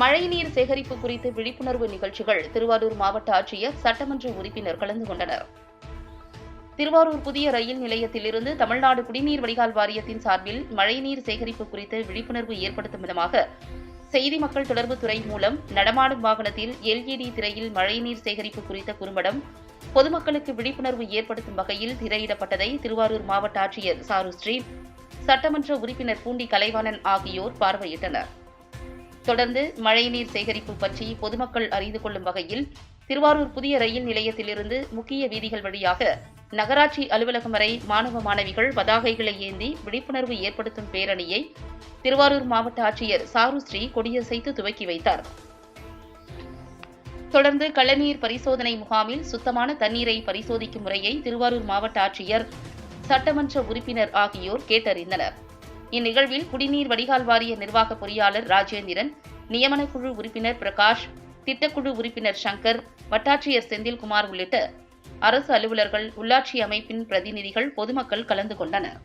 மழைநீர் சேகரிப்பு குறித்து விழிப்புணர்வு நிகழ்ச்சிகள் திருவாரூர் மாவட்ட ஆட்சியர் சட்டமன்ற உறுப்பினர் கலந்து கொண்டனர். திருவாரூர் புதிய ரயில் நிலையத்திலிருந்து தமிழ்நாடு குடிநீர் வடிகால் வாரியத்தின் சார்பில் மழைநீர் சேகரிப்பு குறித்து விழிப்புணர்வு ஏற்படுத்தும் விதமாக செய்தி மக்கள் தொடர்பு துறை மூலம் நடமாடும் வாகனத்தில் எல்இடி திரையில் மழைநீர் சேகரிப்பு குறித்த குறும்படம் பொதுமக்களுக்கு விழிப்புணர்வு ஏற்படுத்தும் வகையில் திரையிடப்பட்டதை திருவாரூர் மாவட்ட ஆட்சியர் சாருஸ்ரீ சட்டமன்ற உறுப்பினர் பூண்டி கலைவாணன் ஆகியோர் பார்வையிட்டனர். தொடர்ந்து மழைநீர் சேகரிப்பு பற்றி பொதுமக்கள் அறிந்து கொள்ளும் வகையில் திருவாரூர் புதிய ரயில் நிலையத்திலிருந்து முக்கிய வீதிகள் வழியாக நகராட்சி அலுவலகம் வரை மாணவ மாணவிகள் பதாகைகளை ஏந்தி விழிப்புணர்வு ஏற்படுத்தும் பேரணியை திருவாரூர் மாவட்ட ஆட்சியர் சாருஸ்ரீ கொடியசைத்து துவக்கி வைத்தார். தொடர்ந்து கள்ளநீர் பரிசோதனை முகாமில் சுத்தமான தண்ணீரை பரிசோதிக்கும் முறையை திருவாரூர் மாவட்ட ஆட்சியர் சட்டமன்ற உறுப்பினர் ஆகியோர் கேட்டறிந்தனர். இந்நிகழ்வில் குடிநீர் வடிகால் வாரிய நிர்வாக பொறியாளர் ராஜேந்திரன் நியமனக்குழு உறுப்பினர் பிரகாஷ் திட்டக்குழு உறுப்பினர் சங்கர் வட்டாட்சியர் செந்தில்குமார் உள்ளிட்ட அரசு அலுவலர்கள் உள்ளாட்சி அமைப்பின் பிரதிநிதிகள் பொதுமக்கள் கலந்து கொண்டனர்.